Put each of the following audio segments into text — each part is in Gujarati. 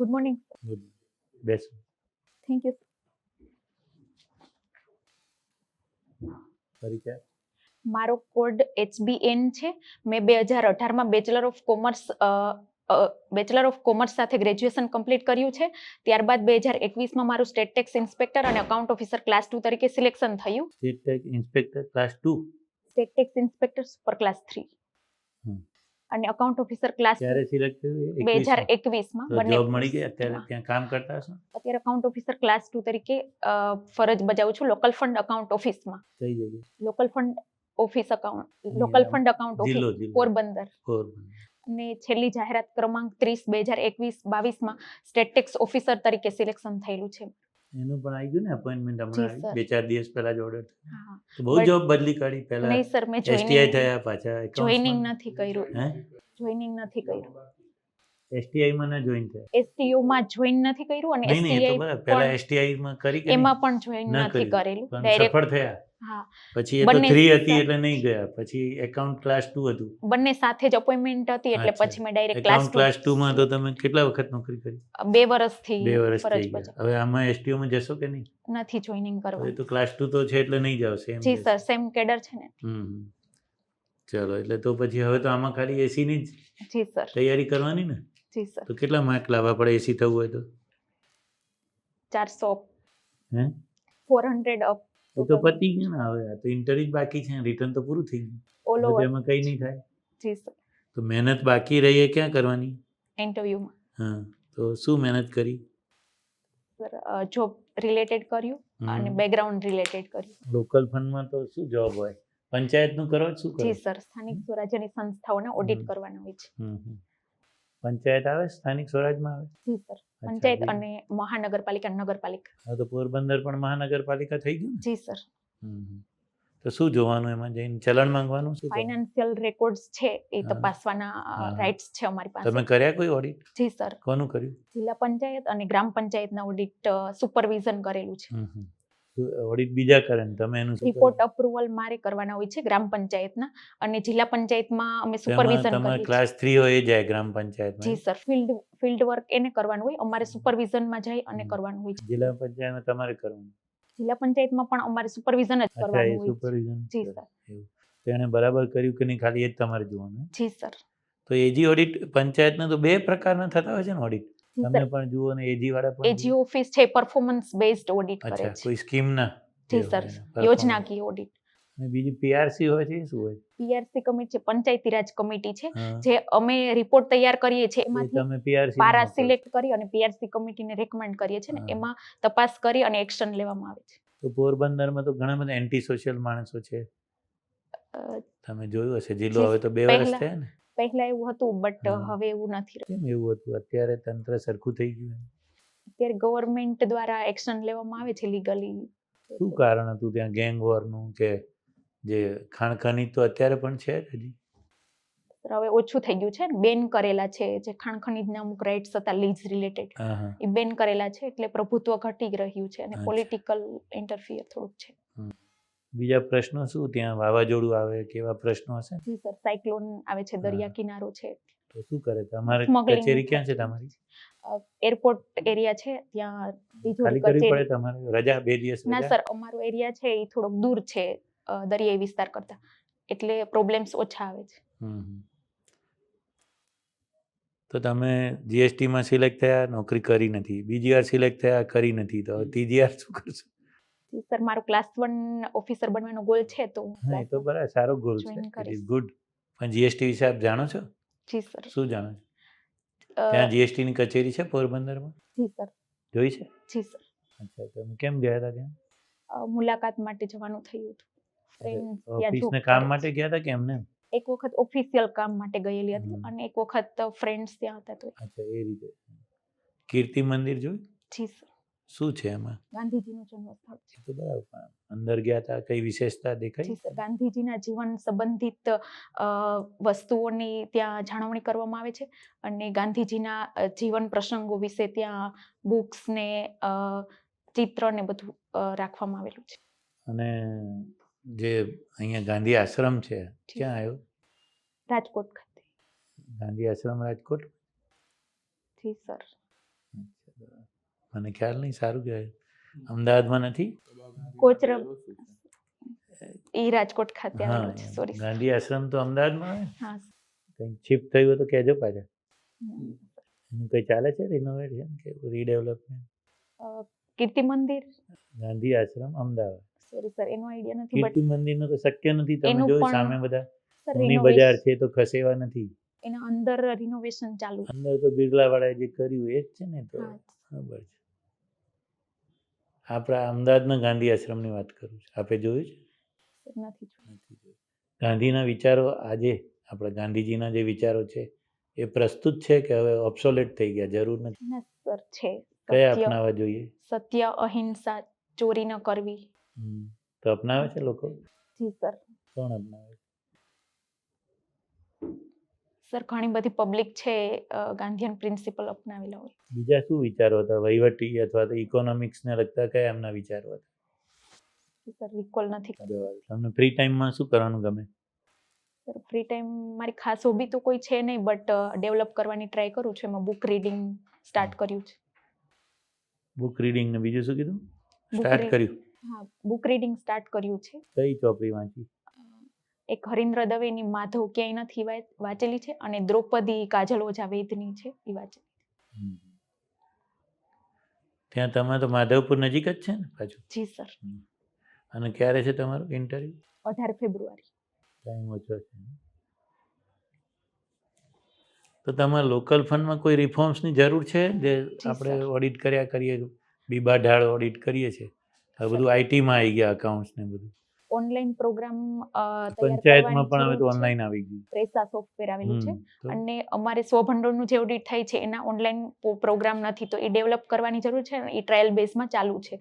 ગુડ મોર્નિંગ ગુડ બેસ થેન્ક યુ તરીકે મારો કોડ એચબીએન છે. મેં બે હજાર અઢારમાં bachelor of commerce bachelor of commerce સાથે ગ્રેજ્યુએશન કમ્પ્લીટ કર્યું છે. ત્યારબાદ બે હજાર એકવીસમાં મારું સ્ટેટ ટેક્સ ઇન્સ્પેક્ટર અને અકાઉન્ટ ઓફિસર ક્લાસ ટુ તરીકે સિલેક્શન થયું. State tax inspector class two state tax inspector super class three. અને અકાઉન્ટ ઓફિસર ક્લાસ ક્યારે સિલેક્ટ થયું? બે હજાર એકવીસમાં બંને જોબ મળી ગઈ? અત્યારે ત્યાં કામ કરતા હશો? અત્યારે અકાઉન્ટ ઓફિસર ક્લાસ ટુ તરીકે ફરજ બજાવું છું લોકલ ફંડ અકાઉન્ટ ઓફિસમાં કઈ જગ્યાએ? Local fund office account local fund account office Porbandar. Porbandar. અને છેલ્લી જાહેરાત ક્રમાંક ત્રીસ બે હજાર એકવીસ બાવીસમાં સ્ટેટ ટેક્સ ઓફિસર તરીકે સિલેક્શન થયેલું છે. એનું પણ આવી ગયું ને અપોઇન્ટમેન્ટ હમણાં બે ચાર દિવસ પહેલા જ ઓર્ડર. તો બહુ જોબ બદલી કાઢી પહેલા નહીં સર મેં એસટીઆઈ થયા પાછા જોઈનિંગ નથી કર્યું. હે? જોઈનિંગ નથી કર્યું. એસટીઆઈ માં ના જોઈન થયા? એસટીયુ માં જોઈન નથી કર્યું અને એસટીઆઈ પહેલા એસટીઆઈ માં કરી કે એમાં પણ જોઈન નથી. કરેલું. ડાયરેક્ટ સફળ થયા? પછી એ તો 3 હતી એટલે નહીં ગયા પછી એકાઉન્ટ ક્લાસ 2 હતું. બંને સાથે જ અપોઇન્ટમેન્ટ હતી એટલે પછી મેં ડાયરેક્ટ ક્લાસ 2 ક્લાસ 2 માં તો તમે કેટલા વખત નોકરી કરી? બે વર્ષથી બે વર્ષ થઈ ગયા. હવે આમાં એસટીઓ માં જશો કે નહીં? નથી જોઈનિંગ કરવા. તો ક્લાસ 2 તો છે એટલે નહીં જાવ સેમ જી સર સેમ કેડર છે ને. હમ. ચલો એટલે તો પછી હવે તો આમાં ખાલી એસી ની જ જી સર. તૈયારી કરવાની ને? જી સર. તો કેટલા માર્ક લાવવા પડે એસી થવું હોય તો? ચારસો. હે? ફોર હંડ્રેડ અપ એ તો પતી ગયું ને હવે તો ઇન્ટરવ્યુ જ બાકી છે રિટર્ન તો પૂરું થઈ ગયું. તો એમાં કઈ નહીં થાય. જી સર. તો મહેનત બાકી રહી એ ક્યાં કરવાની? ઇન્ટરવ્યુમાં હા તો શું મહેનત કરી? સર જોબ રિલેટેડ કર્યું અને બેકગ્રાઉન્ડ રિલેટેડ કર્યું. લોકલ ફંડમાં તો શું જોબ હોય? પંચાયતનું કરો છો શું કરો? જી સર સ્થાનિક સ્વરાજ્યની સંસ્થાઓને ઓડિટ કરવાનું હોય છે. પંચાયત આવે સ્થાનિક સ્વરાજમાં આવે? પંચાયત અને મહાનગરપાલિકા નગરપાલિકા. તો પોરબંદર પણ મહાનગરપાલિકા થઈ ગયું જી સર. તો શું જોવાનું એમાં જઈને? ચલણ માંગવાનું શું? ફાઇનાન્શિયલ રેકોર્ડ્સ છે એ તપાસવાના રાઇટ્સ છે અમારી પાસે. તમે કર્યા કોઈ ઓડિટ જી સર. કોનું કર્યું? જિલ્લા પંચાયત અને ગ્રામ પંચાયતના ઓડિટ સુપરવિઝન કરેલું છે. ઓડિટ બીજા કરે ને તમે એનું રિપોર્ટ અપ્રુવલ મારે કરવાના હોય છે ગ્રામ પંચાયતના અને જિલ્લા પંચાયતમાં અમે સુપરવિઝન કરીએ ક્લાસ 3 હોય જાય ગ્રામ પંચાયતમાં જી સર ફિલ્ડ ફિલ્ડ વર્ક એને કરવાનું હોય અમારે સુપરવિઝનમાં જાય અને કરવાનું હોય છે. જિલ્લા પંચાયતમાં તમારે કરવાનું? જિલ્લા પંચાયતમાં પણ અમારે સુપરવિઝન જ કરવાનું હોય. સુપરવિઝન જી સર. તેણે બરાબર કર્યું કે નહીં? ખાલી એ જ તમારે જોવાનું જી સર. તો એજી ઓડિટ પંચાયતના તો બે પ્રકારના થતા હોય છે ને ઓડિટ તમે પણ જુઓ ને એજી વાળા પણ એજી ઓફિસ છે પરફોર્મન્સ બેઝડ ઓડિટ કરે છે. કોઈ સ્કીમના જી સર યોજનાકીય ઓડિટ અને બીજી પીઆરસી હોય છે શું હોય? પીઆરસી કમિટી છે પંચાયતી રાજ કમિટી છે જે અમે રિપોર્ટ તૈયાર કરીએ છીએ એમાંથી તમે પીઆરસી પારા સિલેક્ટ કરી અને પીઆરસી કમિટીને રેકમેન્ડ કરીએ છીએ ને એમાં તપાસ કરી અને એક્શન લેવામાં આવે છે. તો પોરબંદરમાં તો ઘણા બધા એન્ટી સોશિયલ માણસો છે. તમે જોયું હશે જિલ્લો હવે તો બે વર્ષ થયા ને. પહેલા એવું હતું બટ હવે એવું નથી કેમ એવું હતું? અત્યારે તંત્ર સરખું થઈ ગયું અત્યારે ગવર્મેન્ટ દ્વારા એક્શન લેવામાં આવે છે લીગલી શું કારણ હતું ત્યાં ગેંગ વોરનું કે જે ખાણખની તો અત્યારે પણ છે હજી? હવે ઓછું થઈ ગયું છે બેન કરેલા છે જે ખાણ ખનીજના અમુક રાઇટ્સ હતા લીઝ રિલેટેડ એ બેન કરેલા છે એટલે પ્રભુત્વ ઘટી રહ્યું છે અને પોલિટિકલ ઇન્ટરફિયર થોડુંક છે. બીજા પ્રશ્નો શું? ત્યાં વાવાઝોડું આવે કેવા પ્રશ્નો હશે? જી સર સાયક્લોન આવે છે દરિયા કિનારો છે. તો શું કરે? તમારે કચેરી ક્યાં છે તમારી? એરપોર્ટ એરિયા છે ત્યાં ખાલી કરવી પડે તમારે? રજા બે દિવસ ના સર અમારો એરિયા છે એ થોડોક દૂર છે દરિયાઈ વિસ્તાર કરતા. એટલે પ્રોબ્લેમ્સ ઓછા આવે છે. તો તમે જીએસટી માં સિલેક્ટ થયા નોકરી કરી નથી. બીજી વાર સિલેક્ટ થયા કરી નથી. તો ત્રીજી વાર શું કરશો? સર મારો ક્લાસ વન ઓફિસર બનવાનો ગોલ છે તો હું એ તો બરાબર સારો ગોલ છે. ઇટ ઇઝ ગુડ પણ જીએસટી વિશે આપ જાણો છો? જી સર. શું જાણો છો? ત્યાં જીએસટી ની કચેરી છે પોરબંદરમાં? જી સર. જોઈ છે? જી સર. અચ્છા તમે કેમ ગયા હતા ત્યાં? મુલાકાત માટે જવાનું થયું હતું. Friends ત્યાં ને કામ માટે ગયા હતા કે એમને? એક વખત ઓફિશિયલ કામ માટે ગયેલી હતી અને એક વખત ફ્રેન્ડ્સ ત્યાં હતા તો અચ્છા એ રીતે. કીર્તિ મંદિર જોયું? જી સર. શું છે એમાં? ગાંધીજીનું જન્મસ્થળ છે. તો બરાબર અંદર ગયા હતા કઈ વિશેષતા દેખાઈ? ગાંધીજીના જીવન સંબંધિત વસ્તુઓની ત્યાં જાળવણી કરવામાં આવે છે અને ગાંધીજીના જીવન પ્રસંગો વિશે ત્યાં બુક્સ ને ચિત્ર ને બધું રાખવામાં આવેલું છે. અને જે અહીંયા ગાંધી આશ્રમ છે ક્યાં આવ્યો? રાજકોટ ખાતે. ગાંધી આશ્રમ રાજકોટ? જી સર. મને ખ્યાલ નહીં સારું કહેવાય. અમદાવાદમાં નથી? કોચરબ એ રાજકોટ ખાતે આવેલું છે સોરી ગાંધી આશ્રમ તો અમદાવાદમાં આવે હા કંઈક શિફ્ટ થયું તો કહેજો પાછા. એનું કંઈ ચાલે છે રિનોવેશન કે redevelopment Kirti Mandir? Gandhi Ashram Ahmedabad. Sorry sir એનો આઈડિયા નથી બટ કીર્તિ મંદિરનો તો શક્ય નથી તમે જો સામે બધા ની બજાર છે તો ખસેવા નથી. એના અંદર રિનોવેશન ચાલુ. અંદર તો બિરલાવાળાએ જે કર્યું એ જ છે ને તો હા. બરાબર છે. આપણા અમદાવાદના ગાંધી આશ્રમની વાત કરું છું. આપે જોયું છે? નથી ગાંધીના વિચારો આજે આપણા ગાંધીજીના જે વિચારો છે એ પ્રસ્તુત છે કે હવે ઓબ્સોલેટ થઈ ગયા જરૂર નથી? સર છે. કયા અપનાવવા જોઈએ? સત્ય અહિંસા ચોરી ન કરવી. તો અપનાવે છે લોકો? જી સર. કોણ અપનાવે? છે સર ઘણી બધી પબ્લિક છે ગાંધીયન પ્રિન્સિપલ અપનાવેલા હોય. બીજા શું વિચારો હતા? વહીવટી અથવા તો ઇકોનોમિક્સને લગતા કયા એમના વિચારો હતા? સર રિકોલ નથી તમને ફ્રી ટાઈમમાં શું કરવાનું ગમે? સર ફ્રી ટાઈમ મારી ખાસ હોબી તો કોઈ છે નહીં બટ ડેવલપ કરવાની ટ્રાય કરું છું. એમાં બુક રીડિંગ સ્ટાર્ટ કર્યું છે. બુક રીડિંગ ને બીજું શું કીધું? સ્ટાર્ટ કર્યું. હા બુક રીડિંગ સ્ટાર્ટ કર્યું છે. કઈ ચોપડી વાંચી? એક હરીન્દ્ર દવેની માધવ ક્યાંય નથી વાંચેલી છે અને દ્રૌપદી કાજલ ઓઝા વેદની છે એ વાંચેલી ત્યાં તમે તો માધવપુર નજીક જ છે ને પાછું જી સર. અને ક્યારે છે તમારું ઇન્ટરવ્યુ અઢાર ફેબ્રુઆરી. ટાઈમ ઓછો છે. તો તમારા લોકલ ફંડમાં કોઈ રિફોર્મ્સની જરૂર છે જે આપણે ઓડિટ કર્યા કરીએ બીબા ઢાળ ઓડિટ કરીએ છીએ? હવે બધું આઈટીમાં આવી ગયા અકાઉન્ટ્સ ને બધું? ઓનલાઈન પ્રોગ્રામ પંચાયતમાં પણ હવે તો ઓનલાઈન આવી ગયું. પ્રેસા સોફ્ટવેર આવેલું છે. અને અમારે સ્વભંડોળનું જે ઓડિટ થાય છે એના ઓનલાઈન પ્રોગ્રામ નથી તો એ ડેવલપ કરવાની જરૂર છે એ ટ્રાયલ બેઝમાં ચાલુ છે.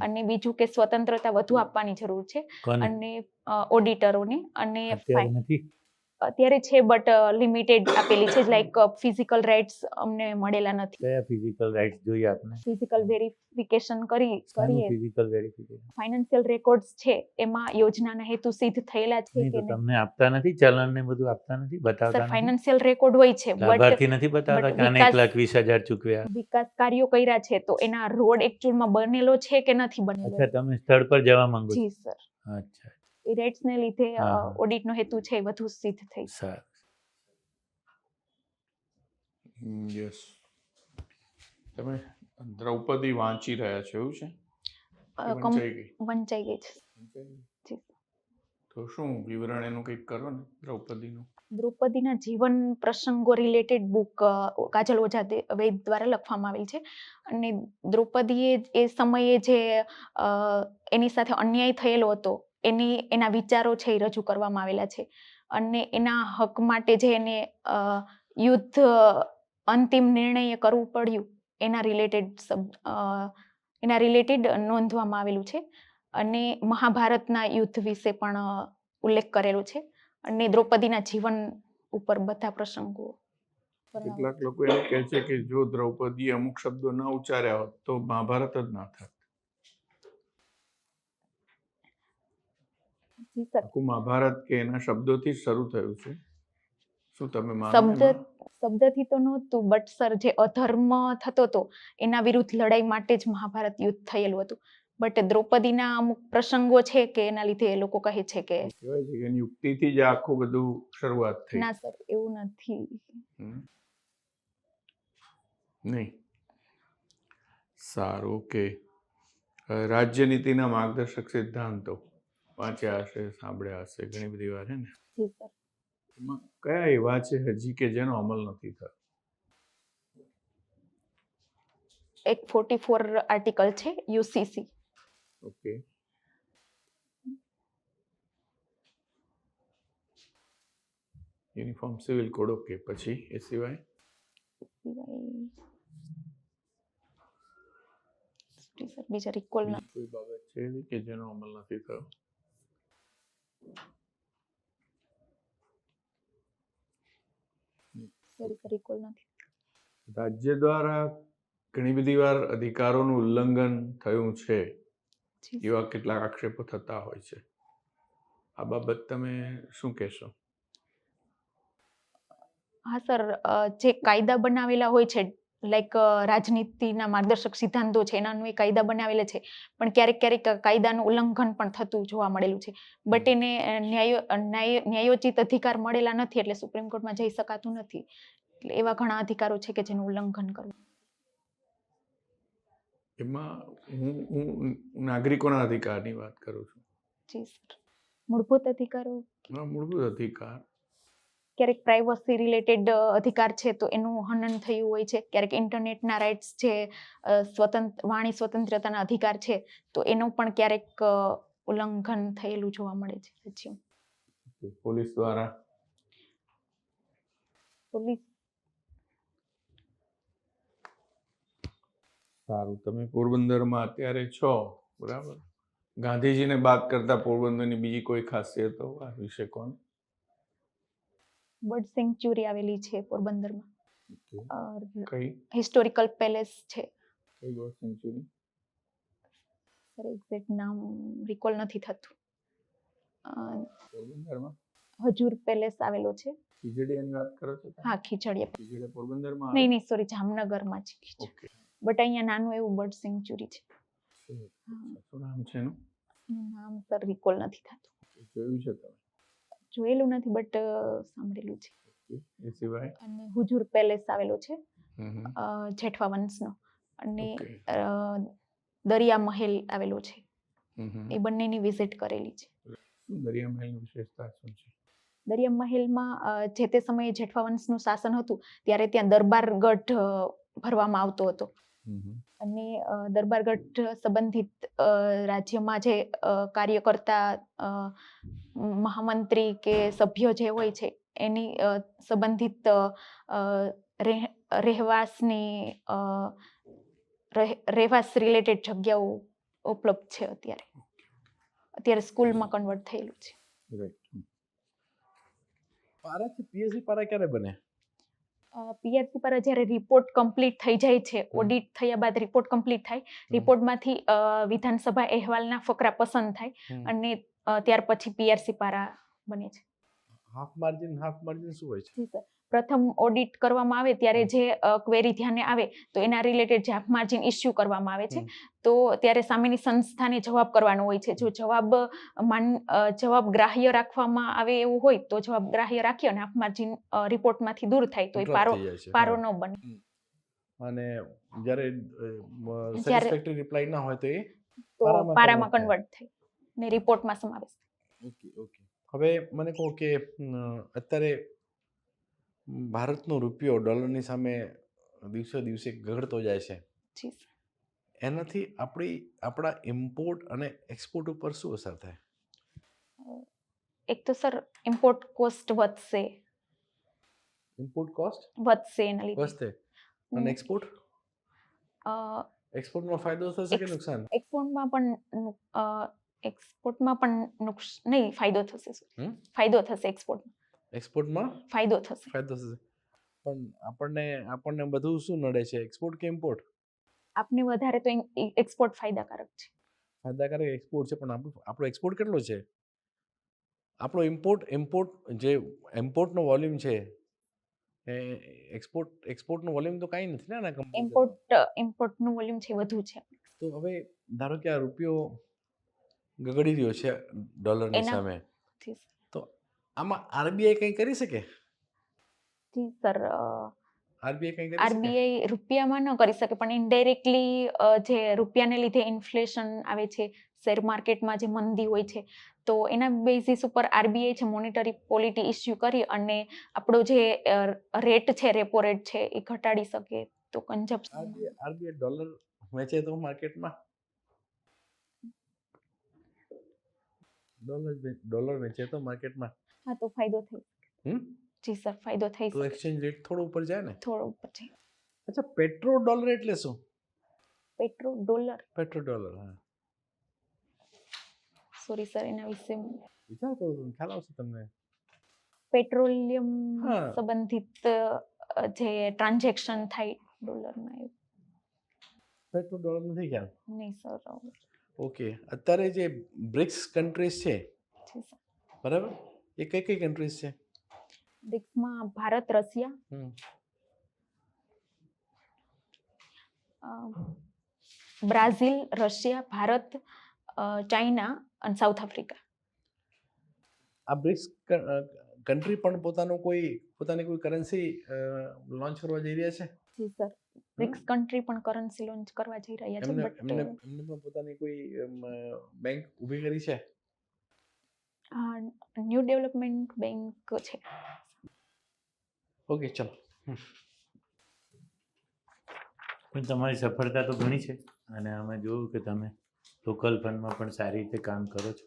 અને બીજું કે સ્વતંત્રતા વધુ આપવાની જરૂર છે. અને ઓડિટરોને અને અત્યારે છે બટ લિમિટેડ આપેલી છે લાઈક ફિઝિકલ રાઇટ્સ અમને મળેલા નથી. કયા ફિઝિકલ રાઇટ્સ જોઈએ આપને? ફિઝિકલ વેરિફિકેશન કરી કરીએ. ફિઝિકલ વેરિફિકેશન ફાઇનાન્શિયલ રેકોર્ડ્સ છે એમાં યોજનાના હેતુ સિદ્ધ થયેલા છે કે તમને આપતા નથી ચલણ ને બધું આપતા નથી બતાવતા સર ફાઇનાન્શિયલ રેકોર્ડ હોય છે લાભાર્થી નથી બતાવતા કે આને એક લાખ વીસ હજાર ચૂકવ્યા? વિકાસ કાર્યો કર્યા છે તો એના રોડ એકચ્યુઅલમાં બનેલો છે કે નથી બનેલો? અચ્છા તમે સ્થળ પર જવા માંગો છો? જી સર અચ્છા એ rates ને લીધે. ઓડિટનો હેતુ છે એ વધુ સિદ્ધ થઈ યસ તમે દ્રૌપદી વાંચી રહ્યા છો એવું છે? વંચાઈ ગઈ? છે. તો શું વિવરણ એનું કંઈક કરો ને દ્રૌપદીનું? દ્રૌપદીના જીવન પ્રસંગો રિલેટેડ બુક કાજલ ઓઝા વૈદ દ્વારા લખવામાં આવેલ છે. અને દ્રૌપદીએ એ સમયે જે એની સાથે અન્યાય થયેલો હતો એની એના વિચારો છે એ રજૂ કરવામાં આવેલા છે. અને એના હક માટે જે એને યુદ્ધ અંતિમ નિર્ણય કરવું પડ્યું એના રિલેટેડ એના રિલેટેડ નોંધવામાં આવેલું છે. અને મહાભારતના યુદ્ધ વિશે પણ ઉલ્લેખ કરેલો છે. અને દ્રૌપદીના જીવન ઉપર બધા પ્રસંગો કેટલાક લોકો એમ કહે છે કે જો દ્રૌપદીએ અમુક શબ્દો ન ઉચ્ચાર્યા હોત તો મહાભારત જ ના થાત જી સર આખું મહાભારત કે એના શબ્દોથી શરૂ થયું છે. શું તમે શબ્દ શબ્દથી તો નહોતું બટ સર જે અધર્મ થતો હતો એના વિરુદ્ધ લડાઈ માટે જ મહાભારત યુદ્ધ થયેલું હતું. બટ દ્રૌપદીના અમુક પ્રસંગો છે કે એના લીધે એ લોકો કહે છે કે યુક્તિથી જ આખું બધું શરૂઆત થઈ. ના સર એવું નથી. નહીં. સારું કે રાજ્યનીતિના માર્ગદર્શક સિદ્ધાંતો. વાંચ્યા હશે સાંભળ્યા હશે. ઘણી બધી વાર હે ને? એમાં કયા એવા છે હજી કે જેનો અમલ નથી થયો? એક ફોર્ટી ફોર આર્ટિકલ છે UCC okay. Uniform civil code okay. પછી એ સિવાય? બીજા રિકોલ ના. કોઈ બાબત છે કે જેનો અમલ નથી થયો? રાજ્ય દ્વારા ઘણી બધી વાર અધિકારોનું ઉલ્લંઘન થયું છે એવા કેટલાક આક્ષેપો થતા હોય છે. આ બાબત તમે શું કહેશો? હા સર જે કાયદા બનાવેલા હોય છે લાઈક રાજનીતિના માર્ગદર્શક સિદ્ધાંતો છે એના અન્વયે કાયદા બનાવેલા છે. પણ ક્યારેક ક્યારેક કાયદાનું ઉલ્લંઘન પણ થતું જોવા મળેલું છે. બટ એને ન્યાયો ન્યાય ન્યાયોચિત અધિકાર મળેલા નથી એટલે સુપ્રીમ કોર્ટમાં જઈ શકાતું નથી. એટલે એવા ઘણા અધિકારો છે કે જેનું ઉલ્લંઘન કરવું. એમાં હું હું નાગરિકોના અધિકારની વાત કરું છું. જી સર. મૂળભૂત અધિકારો મૂળભૂત અધિકાર. ક્યારેક પ્રાઇવસી રિલેટેડ અધિકાર છે તો એનું હનન થયું હોય છે. ક્યારેક ઇન્ટરનેટના રાઇટ્સ છે સ્વતંત્ર વાણી સ્વતંત્રતાના અધિકાર છે તો એનું પણ ક્યારેક ઉલ્લંઘન થયેલું જોવા મળે છે. રાજ્યમાં પોલીસ દ્વારા? પોલીસ. સારું તમે પોરબંદરમાં અત્યારે છો બરાબર? ગાંધીજીને બાદ કરતા પોરબંદરની બીજી કોઈ ખાસિયતો આ વિશે કોણ? બર્ડ સેન્ચ્યુરી આવેલી છે પોરબંદરમાં. હિસ્ટોરિકલ પેલેસ છે. સર એક્ઝેક્ટ નામ રિકોલ નથી થતું. પોરબંદરમાં? હજુર પેલેસ આવેલો છે. ખીજડીયાની વાત કરો છો હા ખીચડીયા ખીજડીયા પોરબંદરમાં નહીં નહીં સોરી જામનગરમાં છે. ઓકે. બટ અહીંયા નાનું એવું બર્ડ સેન્ચ્યુરી છે. શું નામ છે એનું? નામ સર રિકોલ નથી થતું. જોયું છે તમે. જોયેલું નથી બટ સાંભળેલું છે. અને હુજુર પેલેસ આવેલો છે. જેઠવા વંશનો. અને દરિયા મહેલ આવેલો છે. એ બંનેની વિઝિટ કરેલી છે. દરિયા મહેલની વિશેષતા શું છે? દરિયા મહેલમાં જે તે સમયે જેઠવા વંશનું શાસન હતું ત્યારે ત્યાં દરબારગઢ ભરવામાં આવતો હતો. અને દરબારગઢ સંબંધિત રાજ્યમાં જે કાર્ય કરતા મહામંત્રી કે સભ્ય જે હોય છે એની સંબંધિત રહેવાસની રહેવાસ રિલેટેડ જગ્યાઓ ઉપલબ્ધ છે અત્યારે. અત્યારે સ્કૂલમાં કન્વર્ટ થયેલું છે. પારાથી પીએસસી પારા ક્યારે બને? પીઆરસી પર જ્યારે રિપોર્ટ કમ્પ્લીટ થઈ જાય છે ઓડિટ થયા બાદ રિપોર્ટ કમ્પ્લીટ થાય રિપોર્ટમાંથી વિધાનસભા અહેવાલના ફકરા પસંદ થાય અને ત્યાર પછી પીઆરસી પારા બને છે. હાફ માર્જિન હાફ માર્જિન શું હોય છે? પ્રથમ ઓડિટ કરવામાં આવે ત્યારે જે ક્વેરી ધ્યાને આવે તો એના રિલેટેડ જે હાફ માર્જિન ઇસ્યુ કરવામાં આવે છે તો ત્યારે સામેની સંસ્થાને જવાબ કરવાનો હોય છે. જો જવાબ માન જવાબ ગ્રાહ્ય રાખવામાં આવે એવું હોય તો જવાબ ગ્રાહ્ય રાખી અને હાફ માર્જિન રિપોર્ટમાંથી દૂર થાય તો એ પારો. પારો ન બને. અને જ્યારે સેટિસ્ફેક્ટરી રિપ્લાય ના હોય તો એ પારામાં કન્વર્ટ થાય. ને રિપોર્ટમાં સમાવેશ. Okay okay. હવે મને કહો કે અત્યારે ભારતનો રૂપિયો ડોલરની સામે દિવસે દિવસે ઘટતો જાય છે. જી સર. એનાથી આપણી આપણા ઇમ્પોર્ટ અને એક્સપોર્ટ ઉપર શું અસર થાય? એક તો સર ઇમ્પોર્ટ કોસ્ટ વધશે. ઇમ્પોર્ટ કોસ્ટ વધશે એના લીધે. વધશે. અને. એક્સપોર્ટ અ, એક્સપોર્ટમાં ફાયદો થશે કે નુકસાન? એક્સપોર્ટમાં પણ એક્સપોર્ટમાં પણ નુકસ નહીં ફાયદો થશે? ફાયદો થશે એક્સપોર્ટમાં એક્સપોર્ટમાં ફાયદો થશે. ફાયદો થશે. પણ આપણને આપણને બધું શું નડે છે? એક્સપોર્ટ કે ઇમ્પોર્ટ આપને વધારે તો એક્સપોર્ટ ફાયદાકારક છે. ફાયદાકારક એક્સપોર્ટ છે પણ આપણો આપણો એક્સપોર્ટ કેટલો છે? આપણો ઇમ્પોર્ટ ઇમ્પોર્ટ જે ઇમ્પોર્ટનો વોલ્યુમ છે એ એક્સપોર્ટ એક્સપોર્ટનો વોલ્યુમ તો કાંઈ નથી ને આના ઇમ્પોર્ટ ઇમ્પોર્ટનું વોલ્યુમ છે વધુ છે. તો હવે ધારો કે આ રૂપિયો ગગડી રહ્યો છે ડોલરની એના- સામે. જી સર. તો આમાં આરબીઆઈ કંઈ કરી શકે? જી સર આરબીઆઈ કંઈ કરી શકે? આરબીઆઈ રૂપિયામાં ન કરી શકે પણ ઇનડાયરેક્ટલી જે રૂપિયાને લીધે ઇન્ફ્લેશન આવે છે શેર માર્કેટમાં જે મંદી હોય છે તો એના બેઝિસ ઉપર આરબીઆઈ છે મોનિટરી પોલિટી ઇસ્યુ કરી અને આપણો જે રેટ છે રેપો રેટ છે એ ઘટાડી શકે તો કન્ઝપ્શન આરબીઆઈ આરબીઆઈ ડોલર વેચે તો માર્કેટમાં ડોલર ડોલર વેચે તો માર્કેટમાં. હા તો ફાયદો થઈ હમ? જી સર ફાયદો થઈ તો એક્સચેન્જ રેટ થોડો ઉપર જાય ને? થોડો ઉપર જાય. અચ્છા પેટ્રો ડોલર એટલે શું? Petro dollar. પેટ્રો ડોલર હા. સોરી સર એના વિશે વિચાર કરો તમે ખ્યાલ આવશે તમને. પેટ્રોલિયમ સંબંધિત જે ટ્રાન્ઝેક્શન થાય ડોલરમાં એવું. પેટ્રો ડોલર નથી ખ્યાલ. નહીં સર ઓકે. અત્યારે જે બ્રિક્સ કન્ટ્રીઝ છે બરાબર? એ કઈ કઈ કન્ટ્રીઝ છે? બ્રિક્સમાં Bharat Russia. Brazil Russia Bharat China અને સાઉથ આફ્રિકા. આ બ્રિક્સ કન્ટ્રી પણ પોતાનું કોઈ પોતાની કોઈ કરન્સી લોન્ચ કરવા જઈ રહ્યા છે? જી સર બ્રિક્સ કન્ટ્રી પણ કરન્સી લોન્ચ કરવા જઈ રહ્યા છે બટ એમને એમને પણ પોતાની કોઈ બેંક ઊભી કરી છે? ન્યૂ ડેવલપમેન્ટ બેંક છે. ઓકે ચલો. પણ તમારી સફળતા તો ઘણી છે અને અમે જોયું કે તમે લોકલ ફંડમાં પણ સારી રીતે કામ કરો છો.